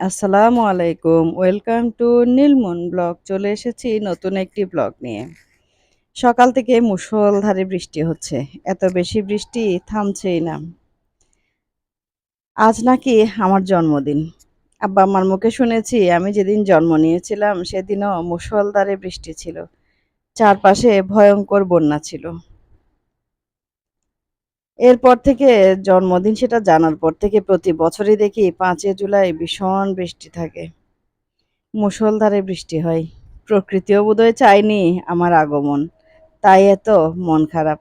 আসসালামু আলাইকুম। Welcome to Nilmon blog. চলে এসেছি নতুন একটি ব্লগ নিয়ে। সকাল থেকে মুষলধারে বৃষ্টি হচ্ছে। এত বেশি বৃষ্টি থামছেই না। আজ নাকি আমার জন্মদিন। আব্বা-আম্মার মুখে শুনেছি, আমি যেদিন জন্ম নিয়েছিলাম, সেদিনও মুষলধারে বৃষ্টি ছিল। চারপাশে ভয়ঙ্কর বন্যা ছিল। এরপর থেকে জন্মদিন সেটা জানার পর থেকে প্রতি বছরই দেখি পাঁচই জুলাই ভীষণ বৃষ্টি থাকে। মুষলধারে বৃষ্টি হয়। প্রকৃতিও বোধহয় চায়নি আমার আগমন। তাই এত মন খারাপ।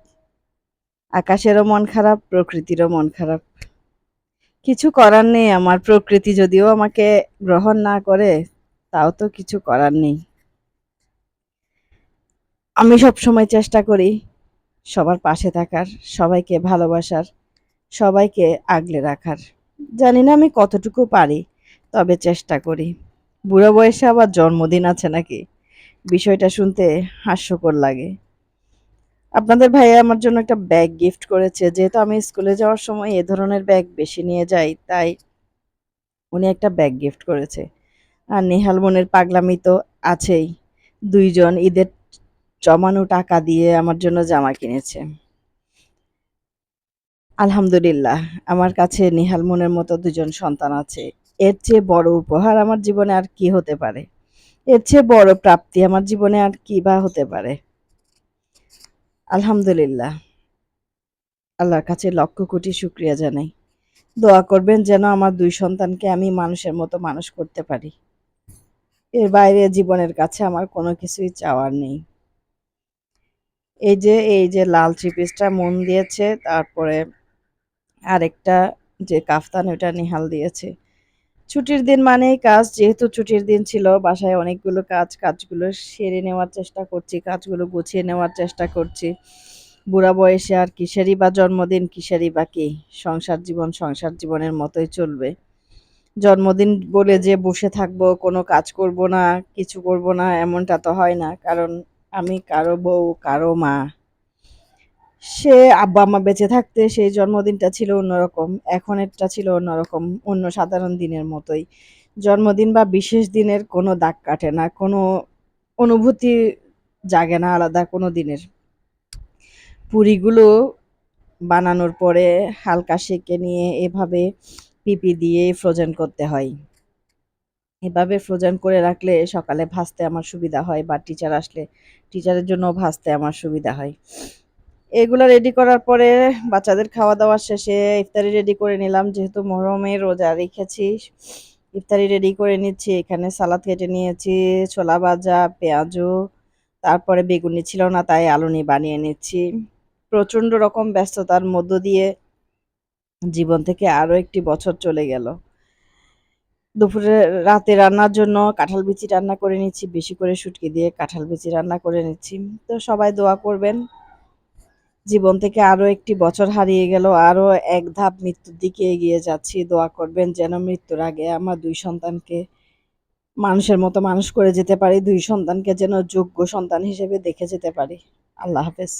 আকাশেরও মন খারাপ, প্রকৃতিরও মন খারাপ। কিছু করার নেই আমার প্রকৃতি যদিও আমাকে গ্রহণ না করে, তাও তো কিছু করার নেই। আমি সব সময় চেষ্টা করি সবার পাশে থাকার, সবাইকে ভালোবাসার, সবাইকে আগলে রাখার। জানি না আমি কতটুকু পারি, তবে চেষ্টা করি। বুড়ো বয়সে আবার জন্মদিন আছে নাকি? বিষয়টা শুনতে হাস্যকর লাগে। আপনাদের ভাইয়া আমার জন্য একটা ব্যাগ গিফট করেছে। যেহেতু আমি স্কুলে যাওয়ার সময় এ ধরনের ব্যাগ বেশি নিয়ে যাই, তাই উনি একটা ব্যাগ গিফট করেছে। আর নেহাল মনের পাগলামি তো আছেই। দুইজন ঈদের জমানো টাকা দিয়ে আমার জন্য জামা কিনেছে। আলহামদুলিল্লাহ, আমার কাছে নিহাল মনের মতো দুজন সন্তান আছে। এর চেয়ে বড় উপহার আমার জীবনে আর কি হতে পারে? এর চেয়ে বড় প্রাপ্তি আমার জীবনে আর কি বা হতে পারে? আলহামদুলিল্লাহ। আল্লাহর কাছে লক্ষ কোটি শুক্রিয়া জানাই। দোয়া করবেন যেন আমার দুই সন্তানকে আমি মানুষের মতো মানুষ করতে পারি। এর বাইরে জীবনের কাছে আমার কোনো কিছুই চাওয়ার নেই। এই যে এই যে লাল থ্রি পিসটা মন দিয়েছে, তারপরে আরেকটা যে কাফতান, ওটা নিহাল দিয়েছে। ছুটির দিন মানেই কাজ, যেহেতু ছুটির দিন ছিল, বাসায় অনেকগুলো কাজ, কাজগুলো সেরে নেওয়ার চেষ্টা করছি, কাজগুলো গুছিয়ে নেওয়ার চেষ্টা করছি। বুড়া বয়সে আর কিসেরই বা জন্মদিন, কিসেরই বা কি? সংসার জীবন সংসার জীবনের মতোই চলবে। জন্মদিন বলে যে বসে থাকব, কোনো কাজ করব না, কিছু করব না, এমনটা তো হয় না। কারণ আমি কারও বউ, কারও মা। সে আব্বা, আম্মা বেঁচে থাকতে সেই জন্মদিনটা ছিল অন্যরকম, এখন এটা ছিল অন্যরকম, অন্য সাধারণ দিনের মতোই। জন্মদিন বা বিশেষ দিনের কোনো দাগ কাটে না, কোনো অনুভূতি জাগে না আলাদা কোনো দিনের। পুরিগুলো বানানোর পরে হালকা সেকে নিয়ে এভাবে পিপি দিয়ে ফ্রোজেন করতে হয়। এভাবে ফ্রোজেন করে রাখলে সকালে ভাজতে আমার সুবিধা হয় বা টিচার আসলে টিচারের জন্য ভাজতে আমার সুবিধা হয়। এগুলো রেডি করার পরে বাচ্চাদের খাওয়া দাওয়া শেষে ইফতারি রেডি করে নিলাম, যেহেতু মরমে রোজা রেখেছি। ইফতারি রেডি করে নিচ্ছি, এখানে সালাদ কেটে নিয়েছি, ছোলা ভাজা, পেঁয়াজু, তারপরে বেগুনি ছিল না, তাই আলুনি বানিয়ে নিচ্ছি। প্রচণ্ড রকম ব্যস্ততার মধ্য দিয়ে জীবন থেকে আরও একটি বছর চলে গেল। দুপুরে রাতে রান্নার জন্য কাঁঠাল বিচি রান্না করে নিচ্ছি, বেশি করে শুটকি দিয়ে কাঁঠাল বিচি রান্না করে নিচ্ছি। তো সবাই দোয়া করবেন, জীবন থেকে আরও একটি বছর হারিয়ে গেল আরও এক ধাপ মৃত্যুর দিকে এগিয়ে যাচ্ছি। দোয়া করবেন যেন মৃত্যুর আগে আমার দুই সন্তানকে মানুষের মতো মানুষ করে যেতে পারি, দুই সন্তানকে যেন যোগ্য সন্তান হিসেবে দেখে যেতে পারি। আল্লাহ হাফেজ।